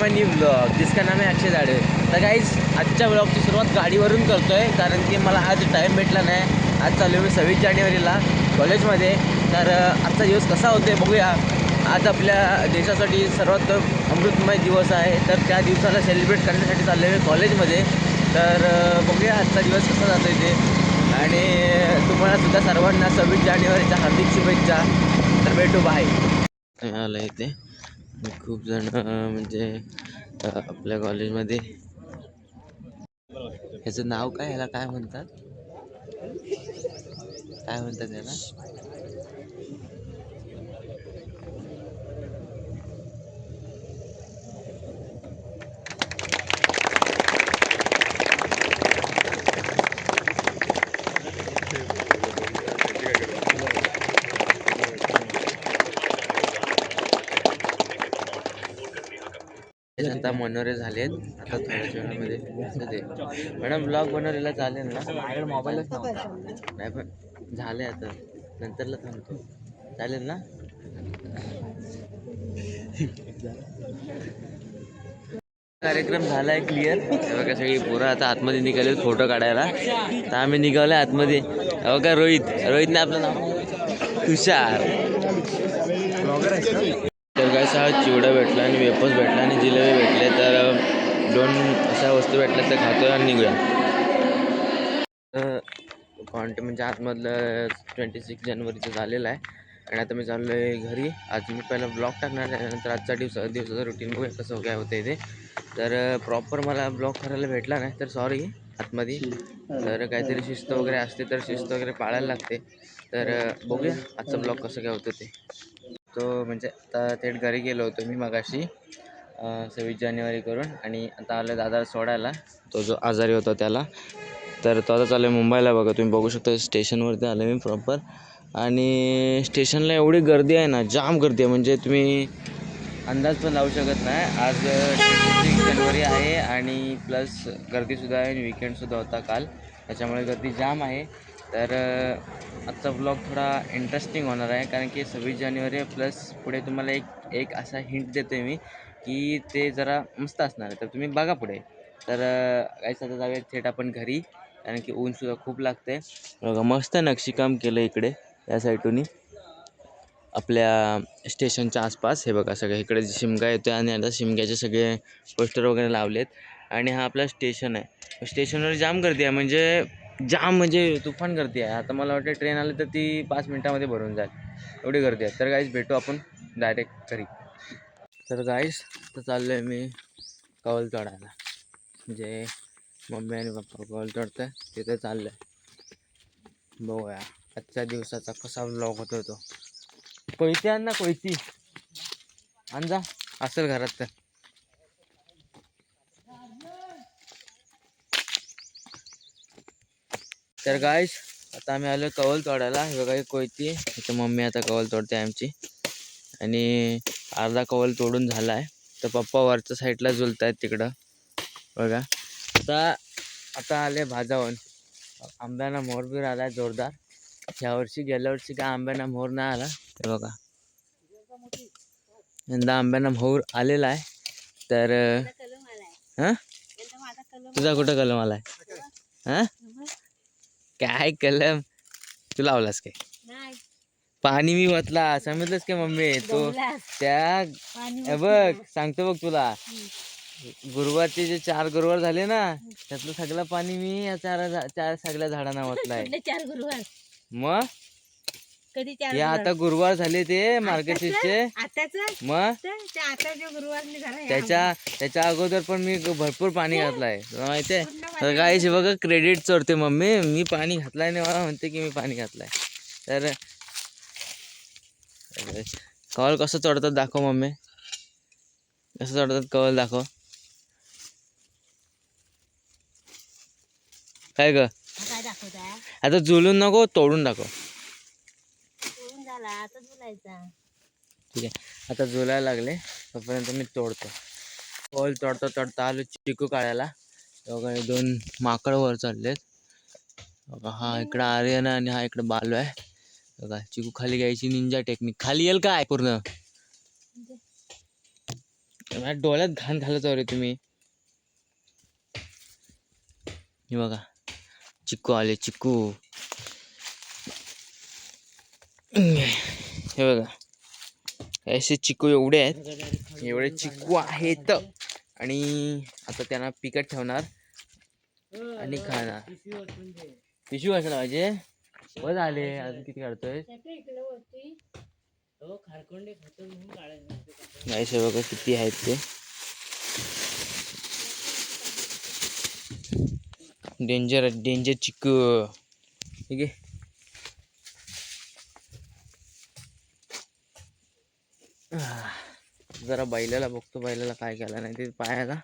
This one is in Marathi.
माय न्यू ब्लॉग जिसका नाम आहे अक्षय जाडे तर काहीच आजच्या ब्लॉगची सुरुवात गाडीवरून करतो आहे कारण की मला आज टाईम भेटला नाही. आज चालू आहे मी सव्वीस जानेवारीला कॉलेजमध्ये तर आजचा दिवस कसा होतो बघूया. आज आपल्या देशासाठी सर्वात अमृतमय दिवस आहे. तर त्या दिवसाला सेलिब्रेट करण्यासाठी चालले आहे कॉलेजमध्ये तर बघूया आजचा दिवस कसा जातो ते. आणि तुम्हाला सुद्धा सर्वांना सव्वीस जानेवारीच्या हार्दिक शुभेच्छा. तर भेटू बाय आलं इथे? खूप जण म्हणजे आपल्या कॉलेजमध्ये. ह्याचं नाव काय ह्याला काय म्हणतात? काय म्हणतात याला? आता मनोरे झालेत. आता थोड्याच वेळामध्ये ते मॅडम ब्लॉग बनवलेला चालेल ना? माझ्याकडे मोबाईलच नव्हता. नाही पण झाले आता. नंतरला थांबतो. चालेल ना? कार्यक्रम झाला आहे क्लिअर बघा सगळी पोरं आता आतमध्ये निघाले फोटो काढायला. तर आम्ही निघालो आतमध्ये. हे बघा रोहित. रोहितने आपलं नाव तुषार. असा चिवडा भेटला आणि वेफर्स भेटला आणि जिलेबी भेटले तर दोन अशा वस्तू भेटल्या तर खातो आणि निघूया. कॉन्ट म्हणजे आतमधलं ट्वेंटी सिक्स जानेवारीचं झालेलं आहे. आणि आता मी चाललो आहे घरी. आज मी पहिला ब्लॉग टाकणार आहे. नंतर आजचा दिवसा दिवसाचं रुटीन बघूया कसं काय होतं ते. तर प्रॉपर मला ब्लॉग करायला भेटला नाही तर सॉरी आतमध्ये. तर काहीतरी शिस्त वगैरे असते तर शिस्त वगैरे पाळायला लागते. तर बघूया आजचा ब्लॉग कसं काय होतं ते. तो म्हणजे आता थेट घरी गेलो होतो मी मगाशी सव्वीस जानेवारी करून आणि आता आलं दादा सोडायला. तो जो आजारी होता त्याला. तर तो आता चालू आहे मुंबईला बघा तुम्ही बघू शकता स्टेशनवरती आलो मी प्रॉपर आणि स्टेशनला एवढी गर्दी आहे ना जाम गर्दी आहे. म्हणजे तुम्ही अंदाज पण लावू शकत नाही. आज सिक्स जानेवारी आहे आणि प्लस गर्दीसुद्धा आहे आणि विकेंडसुद्धा होता काल. त्याच्यामुळे गर्दी जाम आहे. तर आजचा ब्लॉग थोडा इंटरेस्टिंग होणार आहे कारण की सव्वीस जानेवारी प्लस पुढे तुम्हाला एक एक असा हिंट देतो आहे मी की ते जरा मस्त असणार आहे. तर तुम्ही बघा पुढे. तर काहीच आता जाऊया थेट आपण घरी कारण की ऊनसुद्धा खूप लागते बघा मस्त नक्षीकाम केलं इकडे या साईटूनी आपल्या स्टेशनच्या आसपास हे बघा सगळं इकडे शिमगा येतो आणि आता शिमग्याचे सगळे पोस्टर वगैरे लावलेत. आणि हा आपला स्टेशन आहे. स्टेशनवर जाम गर्दी आहे म्हणजे जाम म्हणजे तुफान गर्दी आहे. आता मला वाटतं ट्रेन आली तर ती पाच मिनटामध्ये भरून जाईल. एवढी गर्दी आहे. तर गाईज भेटू आपण डायरेक्ट घरी. तर गाईज तर चाललो आहे मी कवल चढायला. म्हणजे मम्मी आणि पप्पा कवल चढतं तिथे चाललं आहे बघूया. आजच्या दिवसाचा कसा ब्लॉग होतो तो. कोयती आण ना कोयती. आण जा. असेल घरात तर. तर गायस आता आम्ही आलो कवल तोडायला. हे बघा कोयती. इथं मम्मी आता कवल तोडते आमची. आणि अर्धा कवल तोडून झाला आहे तर पप्पा वरच्या साईडला झुलत आहेत तिकडं. बघा. आता आता आले भाजावून आंब्याना मोर बीर आला जोरदार. ह्या वर्षी गेल्या वर्षी काय आंब्याना मोर नाही आला? हे बघा. यंदा आंब्याना मोर आलेला आहे. तर हां? तुझा कुठं कलम आलाय. हां? काय कलम? तू लावलास काय? पाणी मी वतला समजलंस का मम्मी? तो त्या बघ सांगतो बघ तुला. गुरुवारचे जे चार गुरुवार झाले ना त्यातलं सगळं पाणी मी या चार चार सगळ्या झाडांना वतलाय चार गुरुवार? मग? कधी हे आता गुरुवार झाले ते मार्गशीर्षचे मग? त्याच्या त्याच्या अगोदर पण मी भरपूर पाणी घातलंय. तुला माहितीये तर काय बघा क्रेडिट चोरते मम्मी. मी पाणी घातलाय नाही मला म्हणते की मी पाणी घातलाय. तर कवल कसं चढतात दाखव मम्मी. कसं चढतात कवल दाखव. काय ग? आता जुलून नको तोडून दाखव. झाला आता झुलायचा. ठीक आहे. आता झुलायला लागले. तोपर्यंत मी तोडतो. ओल तोडता तोडता. आलो चिकू काढायला. बघा दोन माकड वर चाललेत. हा इकडं आर्यन आणि हा इकडं बालू आहे. बघा चिकू खाली घ्यायची निंजा टेक्निक खाली येईल काय पूर्ण? माझ्या डोळ्यात घाण घालत रे तुम्ही. हे बघा. चिक्कू आले चिक्कू हे बघा. असे चिक्कू एवढे आहेत. एवढे चिक्कू आहेत. आणि आता त्यांना पिकट ठेवणार आणि खाणार. पिशू असणार पाहिजे. बस आले. अजून किती काढतोय? नाही बघा किती आहेत ते. डेंजर डेंजर चिकू. ठीक आहे. जरा बैलाला बघतो बैलाला काय केलं नाही ते पायाला.